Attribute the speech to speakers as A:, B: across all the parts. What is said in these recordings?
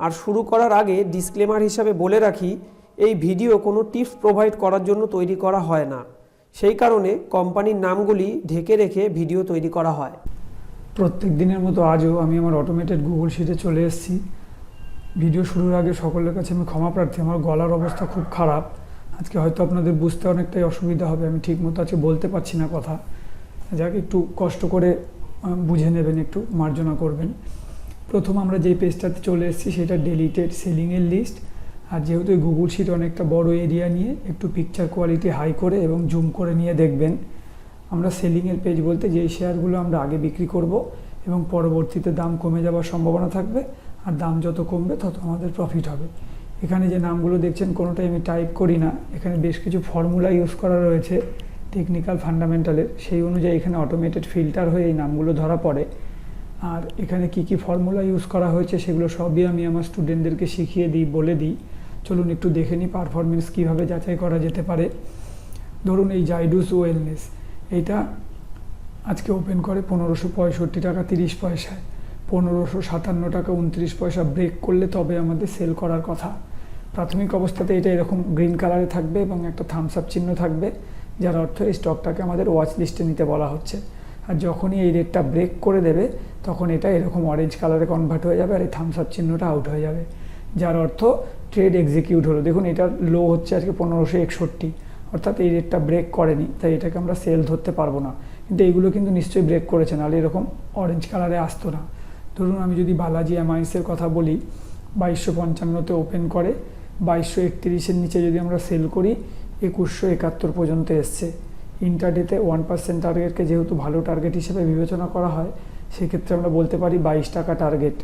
A: আর শুরু করার আগে ডিসক্লেমার হিসাবে বলে রাখি, এই ভিডিও কোনো টিপস প্রোভাইড করার জন্য তৈরি করা হয় না। সেই কারণে কোম্পানির নামগুলি ঢেকে রেখে ভিডিও তৈরি করা হয়।
B: প্রত্যেক দিনের মতো আজও আমি আমার অটোমেটেড গুগল শিটে চলে এসেছি। ভিডিও শুরুর আগে সকলের কাছে আমি ক্ষমা প্রার্থী। আমার গলার অবস্থা খুব খারাপ। আজকে হয়তো আপনাদের বুঝতে অনেকটাই অসুবিধা হবে, আমি ঠিকমতো আজকে বলতে পারছি না কথা। যাক, একটু কষ্ট করে বুঝে নেবেন, একটু মার্জনা করবেন। প্রথম আমরা যেই পেজটাতে চলে এসেছি, সেটা ডেলিটেড সেলিংয়ের লিস্ট আর যেহেতু গুগল শিট অনেকটা বড় এরিয়া নিয়ে, একটু পিকচার কোয়ালিটি হাই করে এবং জুম করে নিয়ে দেখবেন। আমরা সেলিংয়ের পেজ বলতে যেই শেয়ারগুলো আমরা আগে বিক্রি করব এবং পরবর্তীতে দাম কমে যাওয়ার সম্ভাবনা থাকবে। আর দাম যত কমবে, তত আমাদের প্রফিট হবে। এখানে যে নামগুলো দেখছেন, কোনোটাই আমি টাইপ করি না। এখানে বেশ কিছু ফর্মুলা ইউজ করা রয়েছে টেকনিক্যাল ফান্ডামেন্টালের সেই অনুযায়ী এখানে অটোমেটেড ফিল্টার হয়ে এই নামগুলো ধরা পড়ে। আর এখানে কি কি ফর্মুলা ইউজ করা হয়েছে সেগুলো সবই আমি আমার স্টুডেন্টদেরকে শিখিয়ে দিই, বলে দিই। চলুন একটু দেখে নিই পারফরমেন্স কীভাবে যাচাই করা যেতে পারে। ধরুন এই জাইডুস ওয়েলনেস এইটা আজকে ওপেন করে পনেরোশো পঁয়ষট্টি টাকা তিরিশ পয়সায়। পনেরোশো সাতান্ন টাকা উনত্রিশ পয়সা ব্রেক করলে তবে আমাদের সেল করার কথা। প্রাথমিক অবস্থাতে এটা এরকম গ্রিন কালারে থাকবে এবং একটা থামস আপ চিহ্ন থাকবে, যার অর্থ এই স্টকটাকে আমাদের ওয়াচ লিস্টে নিতে বলা হচ্ছে। আর যখনই এই রেটটা ব্রেক করে দেবে, তখন এটা এরকম অরেঞ্জ কালারে কনভার্ট হয়ে যাবে আর এই থামস আপ চিহ্নটা আউট হয়ে যাবে। যার অর্থ ট্রেড এক্সিকিউট হলো। দেখুন, এটার লো হচ্ছে আজকে পনেরোশো একষট্টি। অর্থাৎ এই রেটটা ব্রেক করেনি, তাই এটাকে আমরা সেল ধরতে পারব না। কিন্তু এইগুলো কিন্তু নিশ্চয়ই ব্রেক করেছে, নাহলে এরকম অরেঞ্জ কালারে আসতো না। ধরুন, আমি যদি বালাজি অ্যামাইন্সের কথা বলি, বাইশশো পঞ্চান্নতে ওপেন করে, বাইশশো একত্রিশের নিচে যদি আমরা সেল করি, একুশশো একাত্তর পর্যন্ত এসছে। ইন্টারডেতে ওয়ান পার্সেন্ট টার্গেটকে যেহেতু ভালো টার্গেট হিসেবে বিবেচনা করা হয়, সেক্ষেত্রে আমরা বলতে পারি বাইশ টাকা টার্গেট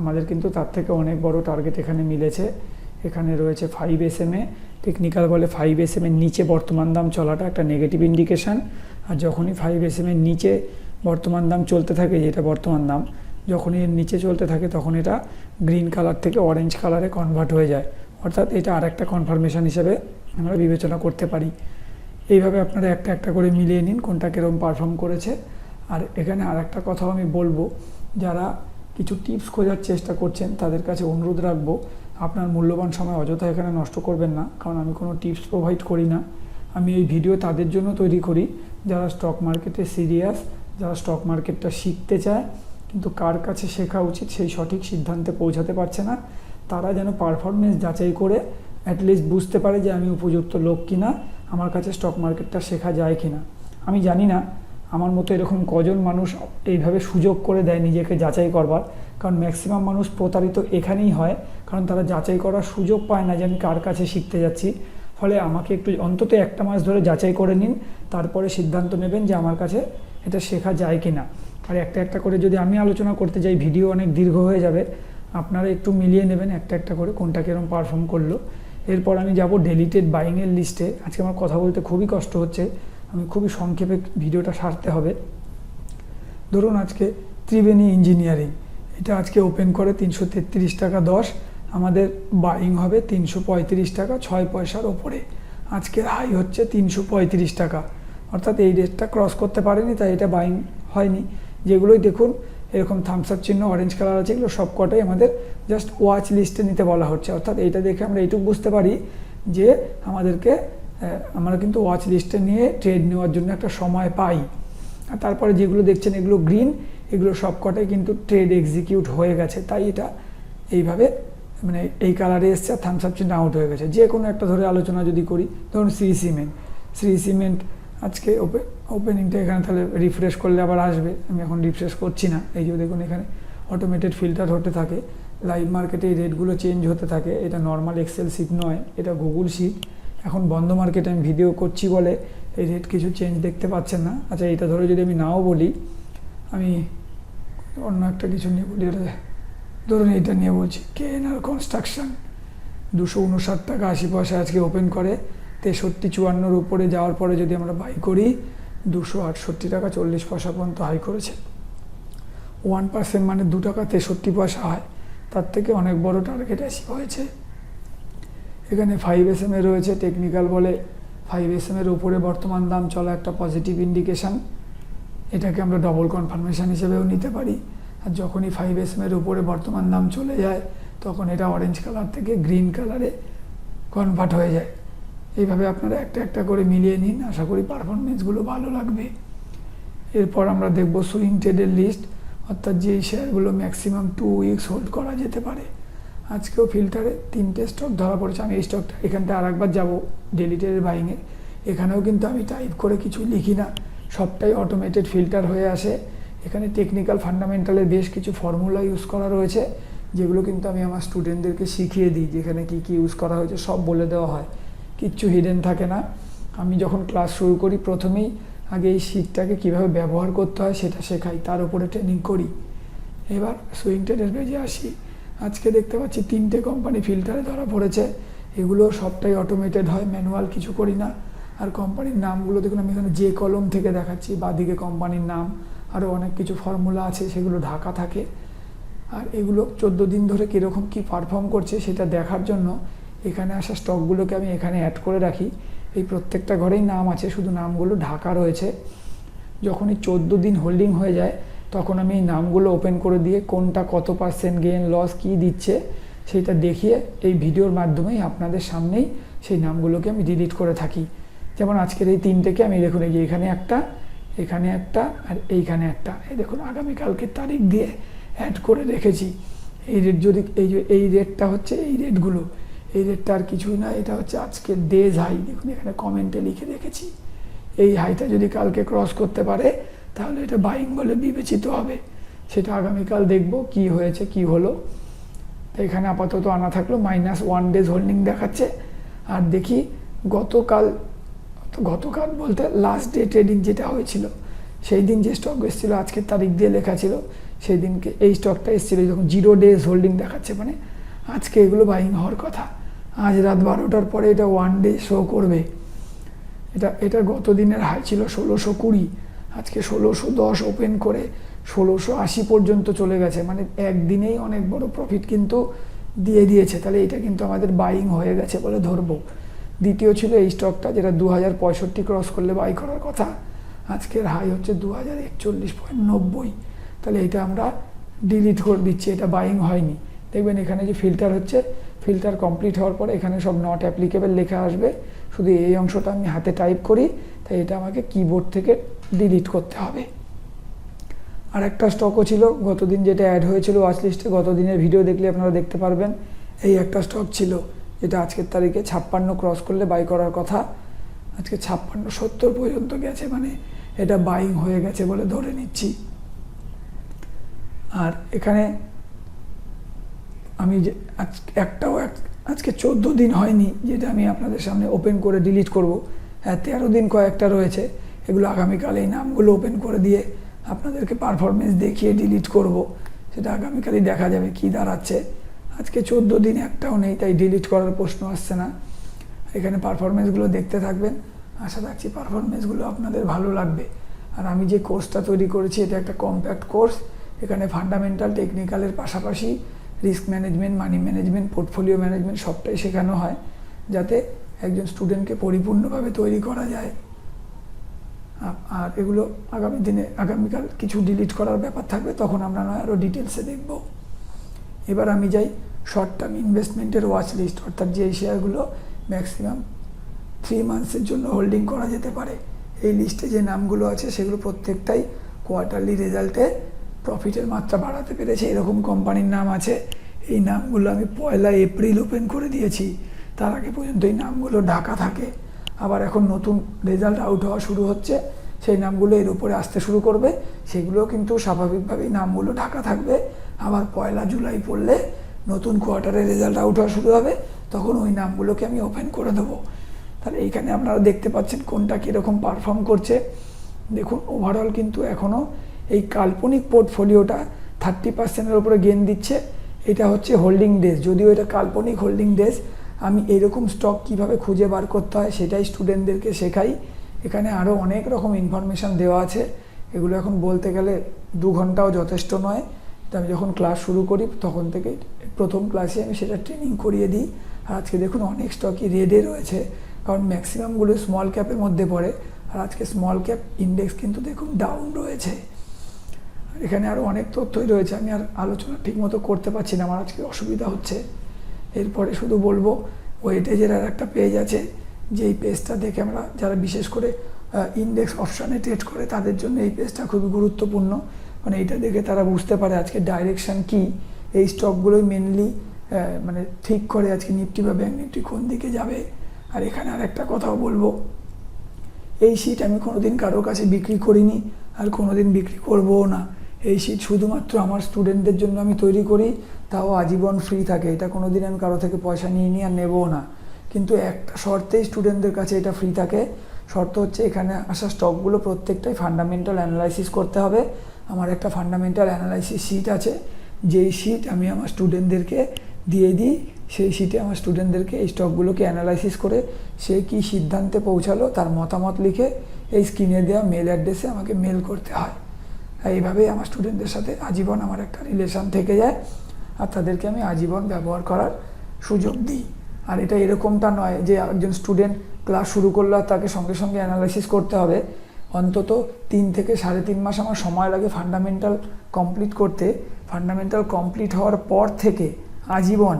B: আমাদের কিন্তু তার থেকে অনেক বড় টার্গেট এখানে মিলেছে। এখানে রয়েছে five S M A technical বলে ফাইভ এস এম এর নিচে বর্তমান দাম চলাটা একটা নেগেটিভ ইন্ডিকেশান আর যখনই ফাইভ এস এম এর নিচে বর্তমান দাম চলতে থাকে যেটা বর্তমান দাম, যখনই এর নিচে চলতে থাকে, তখন এটা গ্রিন কালার থেকে অরেঞ্জ কালারে কনভার্ট হয়ে যায়। অর্থাৎ এটা আর একটা কনফার্মেশন হিসেবে আমরা বিবেচনা করতে পারি। এইভাবে আপনারা একটা একটা করে মিলিয়ে নিন কোনটা কীরকম পারফর্ম করেছে। আর এখানে আর একটা কথাও আমি বলব, যারা কিছু টিপস খোঁজার চেষ্টা করছেন তাদের কাছে অনুরোধ রাখব, আপনার মূল্যবান সময় অযথা এখানে নষ্ট করবেন না, কারণ আমি কোনো টিপস প্রোভাইড করি না। আমি এই ভিডিও তাদের জন্য তৈরি করি, যারা স্টক মার্কেটে সিরিয়াস যারা স্টক মার্কেটটা শিখতে চায়, কিন্তু কার কাছে শেখা উচিত সেই সঠিক সিদ্ধান্তে পৌঁছাতে পারছে না, তারা যেন পারফরমেন্স যাচাই করে অ্যাটলিস্ট বুঝতে পারে যে আমি উপযুক্ত লোক কিনা আমার কাছে স্টক মার্কেটটা শেখা যায় কি না আমি জানি না। আমার মতো এরকম কজন মানুষ এইভাবে সুযোগ করে দেয় নিজেকে যাচাই করবার। কারণ ম্যাক্সিমাম মানুষ প্রতারিত এখানেই হয়। কারণ তারা যাচাই করার সুযোগ পায় না যে আমি কার কাছে শিখতে যাচ্ছি। ফলে আমাকে একটু অন্তত একটা মাস ধরে যাচাই করে নিন। তারপরে সিদ্ধান্ত নেবেন যে আমার কাছে এটা শেখা যায় কি না আর একটা একটা করে যদি আমি আলোচনা করতে যাই, ভিডিও অনেক দীর্ঘ হয়ে যাবে। আপনারা একটু মিলিয়ে নেবেন একটা একটা করে কোনটা কীরকম পারফর্ম করল। এরপর আমি যাব ডেলিটেড বাইংয়ের লিস্টে আজকে আমার কথা বলতে খুবই কষ্ট হচ্ছে। আমি খুবই সংক্ষেপে ভিডিওটা সারতে হবে। ধরুন আজকে ত্রিবেণী ইঞ্জিনিয়ারিং এটা আজকে ওপেন করে তিনশো তেত্রিশ টাকা দশ। আমাদের বাইং হবে তিনশো পঁয়ত্রিশ টাকা, ছয় পয়সার ওপরে। আজকের হাই হচ্ছে তিনশো পঁয়ত্রিশ টাকা। অর্থাৎ এই রেটটা ক্রস করতে পারেনি, তাই এটা বাইং হয়নি। যেগুলোই দেখুন এরকম থামস আপ চিহ্ন অরেঞ্জ কালার আছে, এগুলো সব কটাই আমাদের জাস্ট ওয়াচ লিস্টে নিতে বলা হচ্ছে। অর্থাৎ এইটা দেখে আমরা এইটুকু বুঝতে পারি যে আমাদেরকে আমরা কিন্তু ওয়াচ লিস্টে নিয়ে ট্রেড নেওয়ার জন্য একটা সময় পাই। আর তারপরে যেগুলো দেখছেন এগুলো গ্রিন এগুলো সব কটাই কিন্তু ট্রেড এক্সিকিউট হয়ে গেছে। তাই এটা এইভাবে মানে এই কালারে এসছে আর থামস আপ চিহ্ন আউট হয়ে গেছে। যে কোনো একটা ধরে আলোচনা যদি করি, ধরুন শ্রী সিমেন্ট। শ্রী সিমেন্ট আজকে ওপেন ওপেনিংটা এখানে তাহলে রিফ্রেশ করলে আবার আসবে। আমি এখন রিফ্রেশ করছি না। এই যে দেখুন এখানে অটোমেটেড ফিল্টার হতে থাকে। লাইভ মার্কেটে এই রেটগুলো চেঞ্জ হতে থাকে। এটা নর্মাল এক্সেল শিট নয়, এটা গুগল শিট এখন বন্ধ মার্কেটে আমি ভিডিও করছি বলে এই রেট কিছু চেঞ্জ দেখতে পাচ্ছেন না। আচ্ছা এটা ধরে যদি আমি নাও বলি, আমি অন্য একটা কিছু নিয়ে বলি, এটা ধরুন এইটা নিয়ে বলছি কে এন আর কনস্ট্রাকশন দুশো উনষাট টাকা আশি পয়সা আজকে ওপেন করে। তেষট্টি চুয়ান্নর উপরে যাওয়ার পরে যদি আমরা বাই করি, দুশো আটষট্টি টাকা চল্লিশ পয়সা পর্যন্ত হাই করেছে। ওয়ান পার্সেন্ট মানে দু টাকা তেষট্টি পয়সা হয় তার থেকে অনেক বড় টার্গেট অ্যাচিভ হয়েছে। এখানে ফাইভ এস এম এ রয়েছে টেকনিক্যাল বলে। ফাইভ এস এম এর উপরে বর্তমান দাম চলা একটা পজিটিভ ইন্ডিকেশান এটাকে আমরা ডবল কনফার্মেশন হিসেবেও নিতে পারি। আর যখনই ফাইভ এস এম এর উপরে বর্তমান দাম চলে যায়, তখন এটা অরেঞ্জ কালার থেকে গ্রিন কালারে কনভার্ট হয়ে যায়। এইভাবে আপনারা একটা একটা করে মিলিয়ে নিন। আশা করি পারফরমেন্সগুলো ভালো লাগবে। এরপর আমরা দেখব সুইং ট্রেডের লিস্ট অর্থাৎ যেই শেয়ারগুলো ম্যাক্সিমাম টু উইকস হোল্ড করা যেতে পারে। আজকেও ফিল্টারে তিনটে স্টক ধরা পড়েছে। আমি এই স্টকটা এখানটা আর একবার যাব ডেলি ট্রেডের বাইংয়ে এখানেও কিন্তু আমি টাইপ করে কিছু লিখি না। সবটাই অটোমেটেড ফিল্টার হয়ে আসে। এখানে টেকনিক্যাল ফান্ডামেন্টালের বেশ কিছু ফর্মুলা ইউজ করা রয়েছে, যেগুলো কিন্তু আমি আমার স্টুডেন্টদেরকে শিখিয়ে দিই যেখানে কী কী ইউজ করা হয়েছে, সব বলে দেওয়া হয়। কিচ্ছু হিডেন থাকে না। আমি যখন ক্লাস শুরু করি, প্রথমেই আগে এই শীটটাকে কীভাবে ব্যবহার করতে হয় সেটা শেখাই, তার উপরে ট্রেনিং করি। এবার সুইং ট্রেডের পেজে আসি। আজকে দেখতে পাচ্ছি তিনটে কোম্পানি ফিল্টারে ধরা পড়েছে। এগুলো সবটাই অটোমেটেড হয় ম্যানুয়াল কিছু করি না। আর কোম্পানির নামগুলো দেখুন, আমি এখানে যে কলম থেকে দেখাচ্ছি, বাদিকে কোম্পানির নাম আরও অনেক কিছু ফর্মুলা আছে, সেগুলো ঢাকা থাকে। আর এগুলো চোদ্দ দিন ধরে কীরকম কী পারফর্ম করছে সেটা দেখার জন্য এখানে আসা স্টকগুলোকে আমি এখানে অ্যাড করে রাখি। এই প্রত্যেকটা ঘরেই নাম আছে, শুধু নামগুলো ঢাকা রয়েছে। যখনই চোদ্দ দিন হোল্ডিং হয়ে যায়, তখন আমি এই নামগুলো ওপেন করে দিয়ে কোনটা কত পার্সেন্ট গেন লস কী দিচ্ছে, সেইটা দেখিয়ে এই ভিডিওর মাধ্যমেই আপনাদের সামনেই সেই নামগুলোকে আমি ডিলিট করে থাকি। যেমন আজকের এই তিনটেকে আমি দেখুন, এই যে এখানে একটা এখানে একটা, আর এইখানে একটা। এই দেখুন আগামীকালকে তারিখ দিয়ে অ্যাড করে রেখেছি। এই রেট যদি, এই যে, এই রেটটা হচ্ছে এই রেটগুলো এই রেটটা আর কিছুই না, এটা হচ্ছে আজকের ডেজ হাই দেখুন, এখানে কমেন্টে লিখে রেখেছি। এই হাইটা যদি কালকে ক্রস করতে পারে, তাহলে এটা বাইং বলে বিবেচিত হবে। সেটা আগামীকাল দেখব কি হয়েছে, কি হলো। তো এখানে আপাতত আনা থাকল মাইনাস ওয়ান ডেজ হোল্ডিং দেখাচ্ছে। আর দেখি গতকাল গতকাল বলতে লাস্ট ডে ট্রেডিং যেটা হয়েছিল, সেই দিন যে স্টক এসেছিল, আজকের তারিখ দিয়ে লেখা ছিল, সেই দিনকে এই স্টকটা এসেছিল। যখন জিরো ডেজ হোল্ডিং দেখাচ্ছে মানে আজকে এগুলো বাইং হওয়ার কথা। আজ রাত বারোটার পরে এটা ওয়ান ডে শো করবে। এটা এটা গত দিনের হাই ছিল ষোলোশো কুড়ি, আজকে ষোলোশো দশ ওপেন করে ষোলোশো আশি পর্যন্ত চলে গেছে। মানে একদিনেই অনেক বড় প্রফিট কিন্তু দিয়ে দিয়েছে। তাহলে এটা কিন্তু আমাদের বাইং হয়ে গেছে বলে ধরবো। দ্বিতীয় ছিল এই স্টকটা যেটা দু হাজার পঁয়ষট্টি ক্রস করলে বাই করার কথা। আজকের হাই হচ্ছে দু হাজার একচল্লিশ পয়েন্ট নব্বই। তাহলে এটা আমরা ডিলিট করে দিচ্ছি, এটা বাইং হয়নি। দেখবেন এখানে যে ফিল্টার হচ্ছে ফিল্টার কমপ্লিট হওয়ার পরে এখানে সব নট অ্যাপ্লিকেবল লেখা আসবে। শুধু এই অংশটা আমি হাতে টাইপ করি, তাই এটা আমাকে কিবোর্ড থেকে ডিলিট করতে হবে। আর একটা স্টকও ছিল, গতদিন যেটা অ্যাড হয়েছিল ওয়াচ লিস্টে গত দিনের ভিডিও দেখলে আপনারা দেখতে পারবেন। এই একটা স্টক ছিল, যেটা আজকের তারিখে ছাপ্পান্ন ক্রস করলে বাই করার কথা। আজকে ছাপ্পান্ন সত্তর পর্যন্ত গেছে মানে এটা বাইং হয়ে গেছে বলে ধরে নিচ্ছি। আর এখানে আমি যে একটাও এক, আজকে চোদ্দ দিন হয়নি যেটা আমি আপনাদের সামনে ওপেন করে ডিলিট করব। হ্যাঁ তেরো দিন কয়েকটা রয়েছে। এগুলো আগামীকাল এই নামগুলো ওপেন করে দিয়ে আপনাদেরকে পারফরমেন্স দেখিয়ে ডিলিট করব। সেটা আগামীকালই দেখা যাবে কি দাঁড়াচ্ছে। আজকে চোদ্দ দিন একটাও নেই, তাই ডিলিট করার প্রশ্ন আসছে না। এখানে পারফরমেন্সগুলো দেখতে থাকবেন। আশা রাখছি পারফরমেন্সগুলো আপনাদের ভালো লাগবে। আর আমি যে কোর্সটা তৈরি করেছি, এটা একটা কম্প্যাক্ট কোর্স এখানে ফান্ডামেন্টাল টেকনিক্যালের পাশাপাশি risk management money management portfolio management সবটাই শেখানো হয় যাতে একজন স্টুডেন্টকে পরিপূর্ণভাবে তৈরি করা যায়। আর এগুলো আগামী দিনে, আগামীকাল কিছু ডিলিট করার ব্যাপার থাকবে, তখন আমরা নয় আরও ডিটেলসে দেখব। এবার আমি যাই শর্ট টার্ম ইনভেস্টমেন্টের ওয়াচ লিস্ট অর্থাৎ যে শেয়ারগুলো ম্যাক্সিমাম থ্রি মান্থসের জন্য হোল্ডিং করা যেতে পারে। এই লিস্টে যে নামগুলো আছে, সেগুলো প্রত্যেকটাই কোয়ার্টারলি রেজাল্টে প্রফিটের মাত্রা বাড়াতে পেরেছে, এরকম কোম্পানির নাম আছে। এই নামগুলো আমি পয়লা এপ্রিল ওপেন করে দিয়েছি। তার আগে পর্যন্ত এই নামগুলো ঢাকা থাকে। আবার এখন নতুন রেজাল্ট আউট হওয়া শুরু হচ্ছে। সেই নামগুলো এর উপরে আসতে শুরু করবে। সেগুলো কিন্তু স্বাভাবিকভাবেই নামগুলো ঢাকা থাকবে। আবার পয়লা জুলাই পড়লে নতুন কোয়ার্টারে রেজাল্ট আউট হওয়া শুরু হবে। তখন ওই নামগুলোকে আমি ওপেন করে দেবো। তাহলে এইখানে আপনারা দেখতে পাচ্ছেন কোনটা কীরকম পারফর্ম করছে। দেখুন ওভারঅল কিন্তু এখনও এই কাল্পনিক পোর্টফোলিওটা থার্টি পার্সেন্টের উপরে গেন দিচ্ছে। এটা হচ্ছে হোল্ডিং ডেস যদিও এটা কাল্পনিক হোল্ডিং ডেস আমি এরকম স্টক কীভাবে খুঁজে বার করতে হয় সেটাই স্টুডেন্টদেরকে শেখাই। এখানে আরও অনেক রকম ইনফরমেশান দেওয়া আছে। এগুলো এখন বলতে গেলে দু ঘন্টাও যথেষ্ট নয়। তো আমি যখন ক্লাস শুরু করি, তখন থেকে প্রথম ক্লাসে আমি সেটা ট্রেনিং করিয়ে দিই। আর আজকে দেখুন অনেক স্টকই রেডে রয়েছে। কারণ ম্যাক্সিমামগুলো স্মল ক্যাপের মধ্যে পড়ে। আর আজকে স্মল ক্যাপ ইন্ডেক্স কিন্তু দেখুন ডাউন রয়েছে। এখানে আরও অনেক তথ্যই রয়েছে, আমি আর আলোচনা ঠিকমতো করতে পারছি না, আমার আজকে অসুবিধা হচ্ছে। এরপরে শুধু বলব ওয়েটেজের আর একটা পেজ আছে, যেই পেজটা দেখে আমরা যারা বিশেষ করে ইন্ডেক্স অপশানে ট্রেড করে, তাদের জন্য এই পেজটা খুবই গুরুত্বপূর্ণ। মানে এটা দেখে তারা বুঝতে পারে আজকে ডাইরেকশান কি। এই স্টকগুলোই মেনলি মানে ঠিক করে আজকে নিফটি বা ব্যাঙ্ক নিফটি কোন দিকে যাবে। আর এখানে আর একটা কথাও বলব, এই শিট আমি কোনোদিন কারোর কাছে বিক্রি করিনি, আর কোনোদিন বিক্রি করবও না। এই শিট শুধুমাত্র আমার স্টুডেন্টদের জন্য আমি তৈরি করি, তাও আজীবন ফ্রি থাকে। এটা কোনো দিন আমি কারও থেকে পয়সা নিয়ে নিই আর নেবও না। কিন্তু একটা শর্তেই স্টুডেন্টদের কাছে এটা ফ্রি থাকে। শর্ত হচ্ছে এখানে আসা স্টকগুলো প্রত্যেকটাই ফান্ডামেন্টাল অ্যানালাইসিস করতে হবে। আমার একটা ফান্ডামেন্টাল অ্যানালাইসিস শিট আছে। যেই শিট আমি আমার স্টুডেন্টদেরকে দিয়ে দিই, সেই শিটে আমার স্টুডেন্টদেরকে এই স্টকগুলোকে অ্যানালাইসিস করে সে কী সিদ্ধান্তে পৌঁছালো, তার মতামত লিখে এই স্ক্রিনে দেওয়া মেল অ্যাড্রেসে আমাকে মেল করতে হয়। এইভাবেই আমার স্টুডেন্টদের সাথে আজীবন আমার একটা রিলেশন থেকে যায় আর তাদেরকে আমি আজীবন ব্যবহার করার সুযোগ দিই। আর এটা এরকমটা নয় যে একজন স্টুডেন্ট ক্লাস শুরু করল তাকে সঙ্গে সঙ্গে অ্যানালাইসিস করতে হবে। অন্তত তিন থেকে সাড়ে তিন মাস আমার সময় লাগে ফান্ডামেন্টাল কমপ্লিট করতে। ফান্ডামেন্টাল কমপ্লিট হওয়ার পর থেকে আজীবন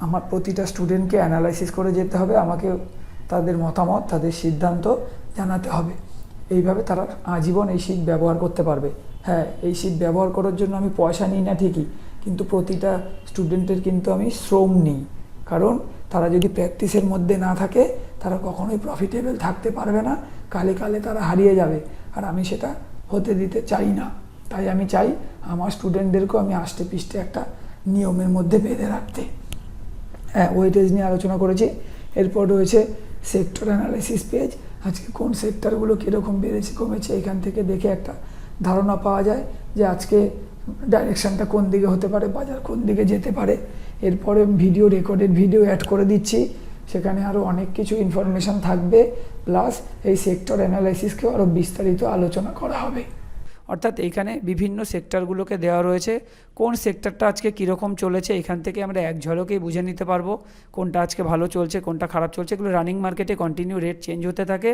B: আমার প্রতিটা স্টুডেন্টকে অ্যানালাইসিস করে যেতে হবে, আমাকে তাদের মতামত, তাদের সিদ্ধান্ত জানাতে হবে। এইভাবে তারা আজীবন এই শীত ব্যবহার করতে পারবে। হ্যাঁ এই শীত ব্যবহার করার জন্য আমি পয়সা নিই না ঠিকই, কিন্তু প্রতিটা স্টুডেন্টের কিন্তু আমি শ্রম নিই। কারণ তারা যদি প্র্যাকটিসের মধ্যে না থাকে, তারা কখনোই প্রফিটেবল থাকতে পারবে না, কালে কালে তারা হারিয়ে যাবে। আর আমি সেটা হতে দিতে চাই না। তাই আমি চাই আমার স্টুডেন্টদেরকেও আমি আষ্টে পিষ্টে একটা নিয়মের মধ্যে বেঁধে রাখতে। হ্যাঁ ওয়েটেজ নিয়ে আলোচনা করেছি। এরপর রয়েছে সেক্টর অ্যানালাইসিস পেজ আজকে কোন সেক্টরগুলো কীরকম বেড়েছে, কমেছে, এখান থেকে দেখে একটা ধারণা পাওয়া যায় যে আজকে ডাইরেকশানটা কোন দিকে হতে পারে, বাজার কোন দিকে যেতে পারে। এরপরে ভিডিও রেকর্ডেড ভিডিও অ্যাড করে দিচ্ছি। সেখানে আরও অনেক কিছু ইনফরমেশান থাকবে। প্লাস এই সেক্টর অ্যানালাইসিসকেও আরও বিস্তারিত আলোচনা করা হবে। অর্থাৎ এইখানে বিভিন্ন সেক্টরগুলোকে দেওয়া রয়েছে। কোন সেক্টরটা আজকে কীরকম চলেছে এখান থেকে আমরা এক ঝলকেই বুঝে নিতে পারব। কোনটা আজকে ভালো চলছে, কোনটা খারাপ চলছে, এগুলো রানিং মার্কেটে কন্টিনিউ রেট চেঞ্জ হতে থাকে।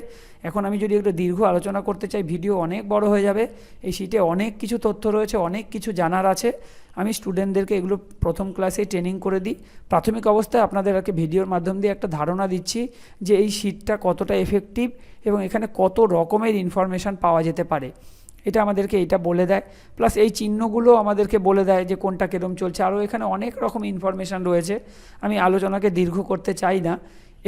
B: এখন আমি যদি একটু দীর্ঘ আলোচনা করতে চাই, ভিডিও অনেক বড় হয়ে যাবে। এই শিটে অনেক কিছু তথ্য রয়েছে, অনেক কিছু জানার আছে। আমি স্টুডেন্টদেরকে এগুলো প্রথম ক্লাসেই ট্রেনিং করে দিই। প্রাথমিক অবস্থায় আপনাদের আপনাদেরকে ভিডিওর মাধ্যম দিয়ে একটা ধারণা দিচ্ছি যে এই শিটটা কতটা এফেক্টিভ এবং এখানে কত রকমের ইনফরমেশান পাওয়া যেতে পারে। এটা আমাদেরকে এটা বলে দেয়। প্লাস এই চিহ্নগুলো আমাদেরকে বলে দেয় যে কোনটা কীরকম চলছে। আরও এখানে অনেক রকম ইনফরমেশান রয়েছে। আমি আলোচনাকে দীর্ঘ করতে চাই না।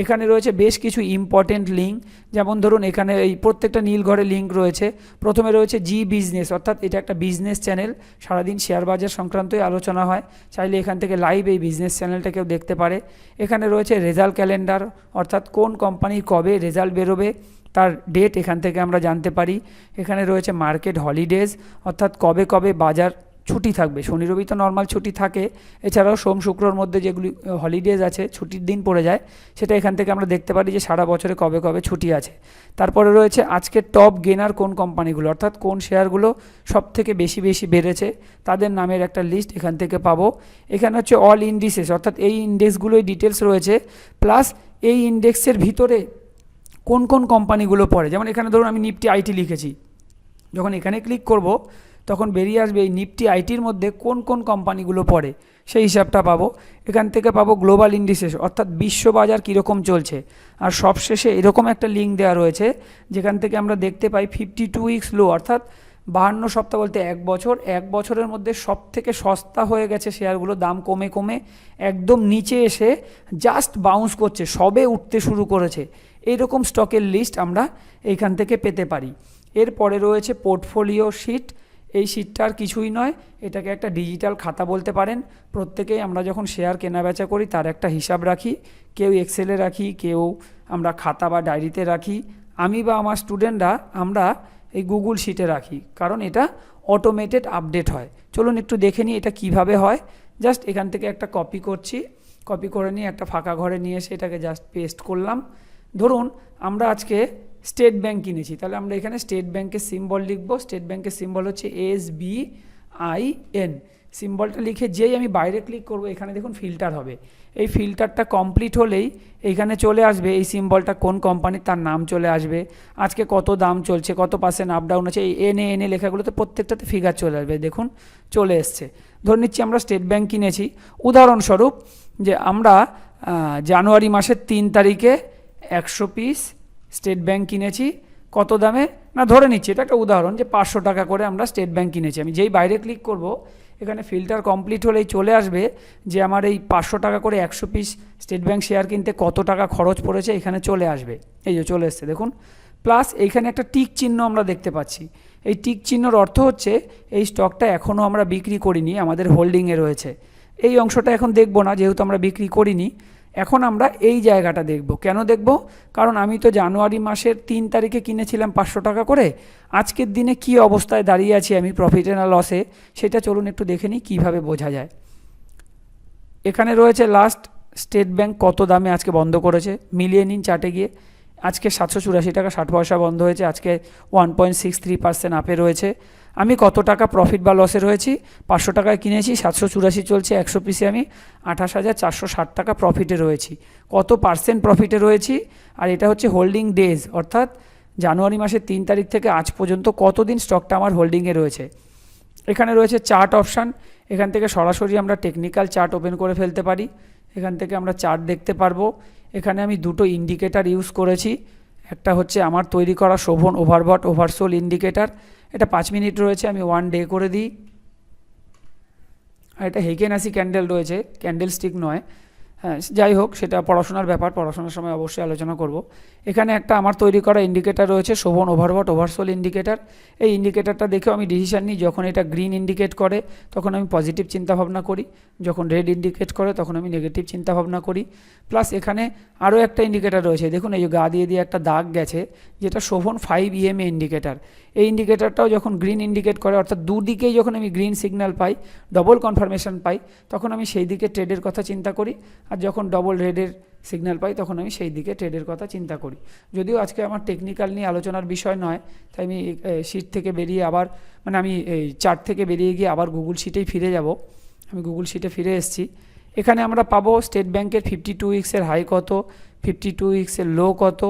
B: এখানে রয়েছে বেশ কিছু ইম্পর্টেন্ট লিঙ্ক যেমন ধরুন এখানে এই প্রত্যেকটা নীল ঘরে লিঙ্ক রয়েছে। প্রথমে রয়েছে জি বিজনেস অর্থাৎ এটা একটা বিজনেস চ্যানেল সারাদিন শেয়ার বাজার সংক্রান্তই আলোচনা হয়। চাইলে এখান থেকে লাইভ এই বিজনেস চ্যানেলটা কেউ দেখতে পারে। এখানে রয়েছে রেজাল্ট ক্যালেন্ডার অর্থাৎ কোন কোম্পানির কবে রেজাল্ট বেরোবে। তার ডেট এখান থেকে আমরা জানতে পারি। এখানে রয়েছে মার্কেট হলিডেজ অর্থাৎ কবে কবে বাজার ছুটি থাকবে। শনি, রবি তো নর্মাল ছুটি থাকে। এছাড়াও সোম, শুক্রর মধ্যে যেগুলি হলিডেজ আছে, ছুটির দিন পড়ে যায়, সেটা এখান থেকে আমরা দেখতে পারি যে সারা বছরে কবে কবে ছুটি আছে। তারপরে রয়েছে আজকে টপ গেনার কোন কোম্পানিগুলো অর্থাৎ কোন শেয়ারগুলো সব থেকে বেশি বেশি বেড়েছে, তাদের নামের একটা লিস্ট এখান থেকে পাবো। এখানে হচ্ছে অল ইন্ডিসেস অর্থাৎ এই ইন্ডেক্সগুলোই ডিটেলস রয়েছে। প্লাস এই ইন্ডেক্সের ভিতরে কোন কোন কোম্পানিগুলো পড়ে? যেমন এখানে ধরুন আমি নিফটি আইটি লিখেছি। যখন এখানে ক্লিক করব, তখন বেরিয়ে আসবে এই নিফটি আইটির মধ্যে কোন কোন কোম্পানিগুলো পড়ে? সেই হিসাবটা পাবো। এখান থেকে পাবো গ্লোবাল ইন্ডিসেস, অর্থাৎ বিশ্ববাজার কীরকম চলছে। আর সবশেষে এরকম একটা লিঙ্ক দেওয়া রয়েছে, যেখান থেকে আমরা দেখতে পাই ফিফটি টু উইক্স লো অর্থাৎ বাহান্ন সপ্তাহ বলতে এক বছর। এক বছরের মধ্যে সব থেকে সস্তা হয়ে গেছে শেয়ারগুলো, দাম কমে কমে একদম নিচে এসে জাস্ট বাউন্স করছে, সবে উঠতে শুরু করেছে। এইরকম স্টকের লিস্ট আমরা এইখান থেকে পেতে পারি। এরপরে রয়েছে পোর্টফোলিও শিট এই শিটটা আর কিছুই নয়, এটাকে একটা ডিজিটাল খাতা বলতে পারেন। প্রত্যেকেই আমরা যখন শেয়ার কেনাবেচা করি, তার একটা হিসাব রাখি। কেউ এক্সেলে রাখি, কেউ আমরা খাতা বা ডায়েরিতে রাখি। আমি বা আমার স্টুডেন্টরা আমরা এই গুগল শিটে রাখি, কারণ এটা অটোমেটেড আপডেট হয়। চলুন একটু দেখে নিই এটা কীভাবে হয়। জাস্ট এখান থেকে একটা কপি করছি। কপি করে নিয়ে একটা ফাঁকা ঘরে নিয়ে এসে এটাকে জাস্ট পেস্ট করলাম। ধরুন, আমরা আজকে স্টেট ব্যাংক কিনেছি, তাহলে আমরা এখানে স্টেট ব্যাংকের সিম্বল লিখব স্টেট ব্যাংকের সিম্বল হচ্ছে এস বি আই এন সিম্বলটা লিখে যেই আমি বাইরে ক্লিক করব, এখানে দেখুন ফিল্টার হবে। এই ফিল্টারটা কমপ্লিট হলেই এইখানে চলে আসবে, এই সিম্বলটা কোন কোম্পানির তার নাম চলে আসবে। আজকে কত দাম চলছে, কত পার্সেন্ট আপ ডাউন আছে, এই এনে এনে লেখাগুলোতে প্রত্যেকটাতে ফিগার চলে আসবে, দেখুন, চলে এসছে। ধরে নিচ্ছি আমরা স্টেট ব্যাংক কিনেছি। উদাহরণস্বরূপ যে আমরা জানুয়ারি মাসের তিন তারিখে একশো পিস স্টেট ব্যাংক কিনেছি। কত দামে? না, ধরে নিচ্ছি, এটা একটা উদাহরণ যে পাঁচশো টাকা করে আমরা স্টেট ব্যাংক কিনেছি। আমি যেই বাইরে ক্লিক করব, এখানে ফিল্টার কমপ্লিট হলেই চলে আসবে যে আমার এই পাঁচশো টাকা করে একশো পিস স্টেট ব্যাংক শেয়ার কিনতে কত টাকা খরচ পড়েছে, এখানে চলে আসবে। এই যে চলে এসছে, দেখুন। প্লাস এইখানে একটা টিক চিহ্ন আমরা দেখতে পাচ্ছি। এই টিক চিহ্নর অর্থ হচ্ছে, এই স্টকটা এখনও আমরা বিক্রি করিনি, আমাদের হোল্ডিংয়ে রয়েছে। এই অংশটা এখন দেখব না, যেহেতু আমরা বিক্রি করিনি। এখন আমরা এই জায়গাটা দেখব। কেন দেখব? কারণ আমি তো জানুয়ারি মাসের তিন তারিখে কিনেছিলাম পাঁচশো টাকা করে। আজকের দিনে কি অবস্থায় দাঁড়িয়ে আছি আমি প্রফিটে না লসে সেটা চলুন একটু দেখে নিই, কীভাবে বোঝা যায়। এখানে রয়েছে লাস্ট স্টেট ব্যাঙ্ক কত দামে আজকে বন্ধ করেছে। মিলিয়ে নিন চাটে গিয়ে। আজকে সাতশো চুরাশি টাকা, ষাট পয়সা বন্ধ হয়েছে, আজকে one point six three percent আপে রয়েছে। আমি কত টাকা প্রফিট বা লসে রয়েছি? পাঁচশো টাকায় কিনেছি, সাতশো চুরাশি চলছে, একশো পিসে আমি আঠাশ হাজার চারশো ষাট টাকা প্রফিটে রয়েছি। কত পার্সেন্ট প্রফিটে রয়েছি? আর এটা হচ্ছে হোল্ডিং ডেজ অর্থাৎ জানুয়ারি মাসের তিন তারিখ থেকে আজ পর্যন্ত কতদিন স্টকটা আমার হোল্ডিংয়ে রয়েছে? এখানে রয়েছে চার্ট অপশান এখান থেকে সরাসরি আমরা টেকনিক্যাল চার্ট ওপেন করে ফেলতে পারি। এখান থেকে আমরা চার্ট দেখতে পারব। এখানে আমি দুটো ইন্ডিকেটার ইউজ করেছি। একটা হচ্ছে আমার তৈরি করা শোভন ওভারবট ওভারসোল ইন্ডিকেটার এটা পাঁচ মিনিট রয়েছে, আমি ওয়ান ডে করে দিই। আর এটা হেকেনাসি ক্যান্ডেল রয়েছে ক্যান্ডেল স্টিক নয়। হ্যাঁ যাই হোক, সেটা পড়াশোনার ব্যাপার, পড়াশোনার সময় অবশ্যই আলোচনা করব। এখানে একটা আমার তৈরি করা ইন্ডিকেটার রয়েছে, শোভন ওভারবট ওভারসোল ইন্ডিকেটার এই ইন্ডিকেটারটা দেখেও আমি ডিসিশন নিই, যখন এটা গ্রিন ইন্ডিকেট করে, তখন আমি পজিটিভ চিন্তাভাবনা করি। যখন রেড ইন্ডিকেট করে, তখন আমি নেগেটিভ চিন্তাভাবনা করি। প্লাস এখানে আরও একটা ইন্ডিকেটার রয়েছে, দেখুন এই যে গা দিয়ে দিয়ে একটা দাগ গেছে, যেটা শোভন ফাইভ ইএমএ ইন্ডিকেটার এই ইন্ডিকেটারটাও যখন গ্রিন ইন্ডিকেট করে, অর্থাৎ দুদিকেই যখন আমি গ্রিন সিগন্যাল পাই ডবল কনফার্মেশন পাই, তখন আমি সেই দিকে ট্রেডের কথা চিন্তা করি। আর যখন ডবল রেডের সিগন্যাল পাই, তখন আমি সেই দিকে ট্রেডের কথা চিন্তা করি। যদিও আজকে আমার টেকনিক্যাল নিয়ে আলোচনার বিষয় নয়, তাই আমি শিট থেকে বেরিয়ে আবার মানে আমি, এই চার্ট থেকে বেরিয়ে গিয়ে আবার গুগল শিটেই ফিরে যাব। আমি গুগল শিটে ফিরে এসেছি। এখানে আমরা পাবো স্টেট ব্যাংকের ফিফটি টু উইক্সের হাই কত ফিফটি টু উইক্সের লো কত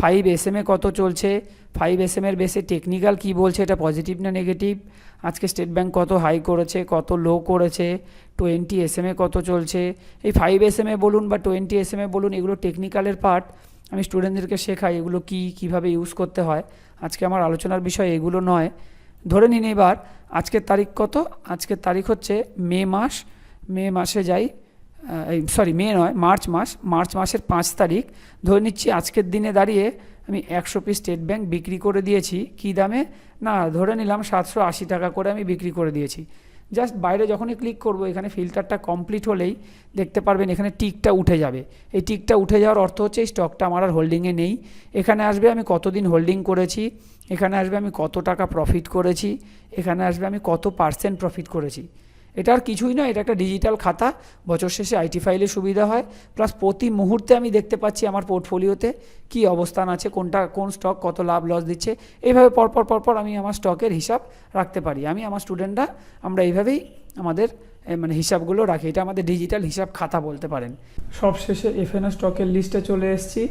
B: ফাইভ এস এম কত চলছে? ফাইভ এস এম এর বেসে টেকনিক্যাল কী বলছে? এটা পজিটিভ না নেগেটিভ আজকে স্টেট ব্যাংক কত হাই করেছে? কত লো করেছে? টোয়েন্টি এস এম কত চলছে? এই ফাইভ এস বলুন বা টোয়েন্টি এস বলুন, এগুলো টেকনিক্যালের পার্ট আমি স্টুডেন্টদেরকে শেখাই এগুলো কী, কীভাবে ইউজ করতে হয়। আজকে আমার আলোচনার বিষয় এগুলো নয়। ধরে নিন এবার, আজকের তারিখ কত? আজকের তারিখ হচ্ছে মে মাস। মে মাসে যাই সরি মে নয়, মার্চ মাস, মার্চ মাসের পাঁচ তারিখ। ধরে নিচ্ছি আজকের দিনে দাঁড়িয়ে আমি একশো পিস স্টেট ব্যাংক বিক্রি করে দিয়েছি। কী দামে? না, ধরে নিলাম সাতশো আশি টাকা করে আমি বিক্রি করে দিয়েছি। জাস্ট বাইরে যখনই ক্লিক করব, এখানে ফিল্টারটা কমপ্লিট হলেই দেখতে পারবেন এখানে টিকটা উঠে যাবে। এই টিকটা উঠে যাওয়ার অর্থ হচ্ছে এই স্টকটা আমার আর হোল্ডিংয়ে নেই। এখানে আসবে আমি কতদিন হোল্ডিং করেছি? এখানে আসবে আমি কত টাকা প্রফিট করেছি? এখানে আসবে আমি কত পার্সেন্ট প্রফিট করেছি? এটা আর কিছুই নয়, এটা একটা ডিজিটাল খাতা। বছর শেষে আইটি ফাইলে সুবিধা হয়। প্লাস প্রতি মুহূর্তে আমি দেখতে পাচ্ছি আমার পোর্টফোলিওতে কি অবস্থান আছে, কোনটা, কোন স্টক কত লাভ লস দিচ্ছে। এইভাবে পরপর পরপর আমি আমার স্টকের হিসাব রাখতে পারি। আমি, আমার স্টুডেন্টরা আমরা এইভাবেই আমাদের মানে হিসাবগুলো রাখি। এটা আমাদের ডিজিটাল হিসাব খাতা বলতে পারেন।
C: সবশেষে এফএনও স্টকের লিস্টে চলে এসেছি।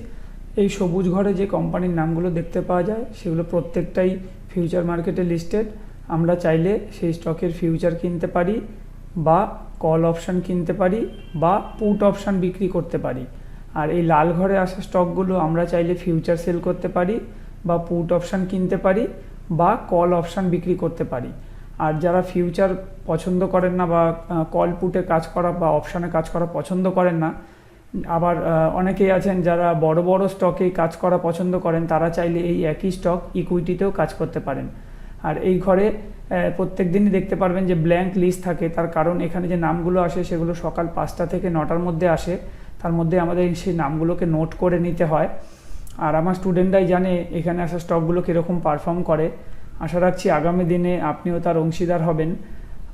C: এই সবুজ ঘরে যে কোম্পানির নামগুলো দেখতে পাওয়া যায়, সেগুলো প্রত্যেকটাই ফিউচার মার্কেটে লিস্টেড আমরা চাইলে সেই স্টকের ফিউচার কিনতে পারি বা কল অপশান কিনতে পারি বা পুট অপশান বিক্রি করতে পারি। আর এই লাল ঘরে আসা স্টকগুলো আমরা চাইলে ফিউচার সেল করতে পারি বা পুট অপশান কিনতে পারি
B: বা কল অপশান বিক্রি করতে পারি। আর যারা ফিউচার পছন্দ করেন না বা কল পুটে কাজ করা বা অপশানে কাজ করা পছন্দ করেন না, আবার অনেকেই আছেন যারা বড় বড় স্টকে কাজ করা পছন্দ করেন, তারা চাইলে এই একই স্টক ইকুইটিতেও কাজ করতে পারেন। আর এই ঘরে প্রত্যেক দিনই দেখতে পারবেন যে ব্ল্যাঙ্ক লিস্ট থাকে। তার কারণ এখানে যে নামগুলো আসে, সেগুলো সকাল পাঁচটা থেকে নটার মধ্যে আসে। তার মধ্যে আমাদের সেই নামগুলোকে নোট করে নিতে হয়। আর আমার স্টুডেন্টরাই জানে এখানে আসা স্টকগুলো কীরকম পারফর্ম করে। আশা রাখছি আগামী দিনে আপনিও তার অংশীদার হবেন।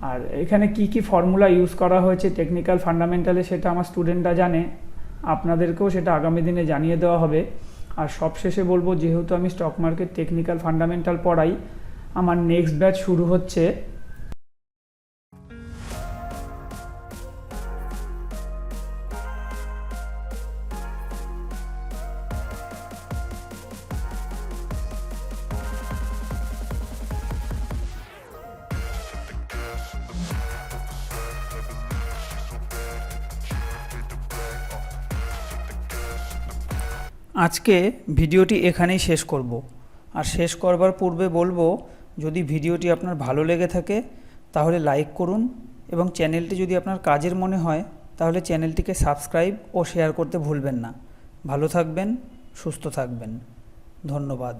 B: আর এখানে কি কি ফর্মুলা ইউজ করা হয়েছে টেকনিক্যাল ফান্ডামেন্টালে সেটা আমার স্টুডেন্টরা জানে। আপনাদেরকেও সেটা আগামী দিনে জানিয়ে দেওয়া হবে। আর সবশেষে বলব, যেহেতু আমি স্টক মার্কেট টেকনিক্যাল ফান্ডামেন্টাল পড়াই আমার নেক্সট ব্যাচ শুরু হচ্ছে।
D: আজকে ভিডিওটি এখানেই শেষ করব। আর শেষ করবার পূর্বে বলব যদি ভিডিওটি আপনার ভালো লেগে থাকে, তাহলে লাইক করুন এবং চ্যানেলটি যদি আপনার কাজের মনে হয়, তাহলে চ্যানেলটিকে সাবস্ক্রাইব ও শেয়ার করতে ভুলবেন না। ভালো থাকবেন, সুস্থ থাকবেন। ধন্যবাদ।